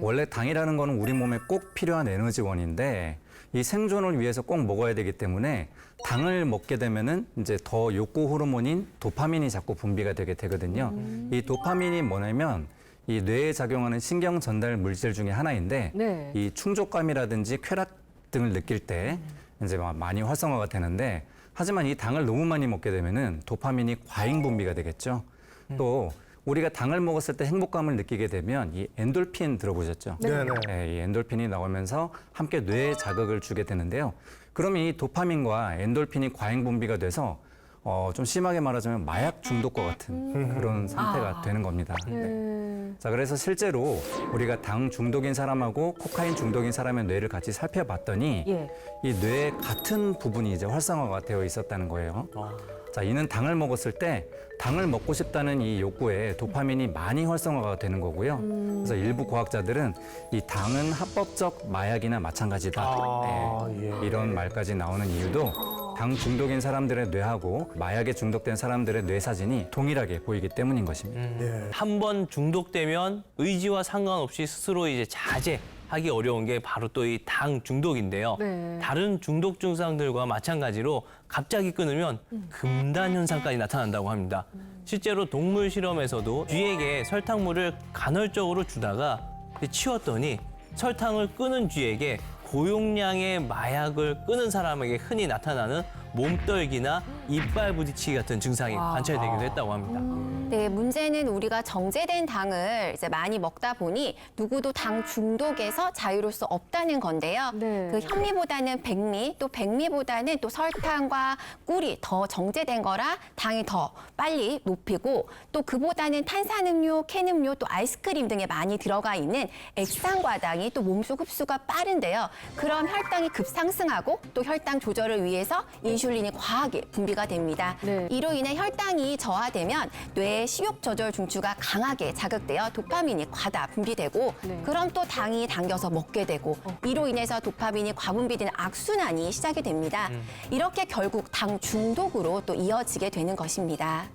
원래 당이라는 거는 우리 몸에 꼭 필요한 에너지원인데 이 생존을 위해서 꼭 먹어야 되기 때문에 당을 먹게 되면은 이제 더 욕구 호르몬인 도파민이 자꾸 분비가 되게 되거든요. 이 도파민이 뭐냐면 이 뇌에 작용하는 신경 전달 물질 중에 하나인데 네. 이 충족감이라든지 쾌락 등을 느낄 때 이제 막 많이 활성화가 되는데 하지만 이 당을 너무 많이 먹게 되면은 도파민이 과잉 분비가 되겠죠. 또 우리가 당을 먹었을 때 행복감을 느끼게 되면 이 엔돌핀 들어보셨죠? 네네. 네, 이 엔돌핀이 나오면서 함께 뇌에 자극을 주게 되는데요. 그러면 이 도파민과 엔돌핀이 과잉 분비가 돼서 어, 좀 심하게 말하자면 마약 중독과 같은 그런 상태가 되는 겁니다. 네. 네. 자, 그래서 실제로 우리가 당 중독인 사람하고 코카인 중독인 사람의 뇌를 같이 살펴봤더니 예. 이 뇌에 같은 부분이 이제 활성화가 되어 있었다는 거예요. 자, 이는 당을 먹었을 때 당을 먹고 싶다는 이 욕구에 도파민이 많이 활성화가 되는 거고요. 그래서 일부 과학자들은 이 당은 합법적 마약이나 마찬가지다. 아, 네, 예. 이런 말까지 나오는 이유도 당 중독인 사람들의 뇌하고 마약에 중독된 사람들의 뇌 사진이 동일하게 보이기 때문인 것입니다. 예. 한번 중독되면 의지와 상관없이 스스로 이제 자제하기 어려운 게 바로 또 이 당 중독인데요. 네. 다른 중독 증상들과 마찬가지로 갑자기 끊으면 금단 현상까지 나타난다고 합니다. 실제로 동물 실험에서도 쥐에게 설탕물을 간헐적으로 주다가 치웠더니 설탕을 끊은 쥐에게 고용량의 마약을 끊은 사람에게 흔히 나타나는 몸떨기나 이빨 부딪히기 같은 증상이 관찰되기도 했다고 합니다. 네, 문제는 우리가 정제된 당을 이제 많이 먹다 보니 누구도 당 중독에서 자유로울 수 없다는 건데요. 네. 그 현미보다는 백미, 또 백미보다는 또 설탕과 꿀이 더 정제된 거라 당이 더 빨리 높이고 또 그보다는 탄산음료, 캔음료, 또 아이스크림 등에 많이 들어가 있는 액상과당이 또 몸속 흡수가 빠른데요. 그럼 혈당이 급상승하고 또 혈당 조절을 위해서 인슐린이 과하게 분비가 됩니다. 네. 이로 인해 혈당이 저하되면 뇌의 식욕 조절 중추가 강하게 자극되어 도파민이 과다 분비되고 네. 그럼 또 당이 당겨서 먹게 되고 이로 인해서 도파민이 과분비되는 악순환이 시작이 됩니다. 이렇게 결국 당 중독으로 또 이어지게 되는 것입니다.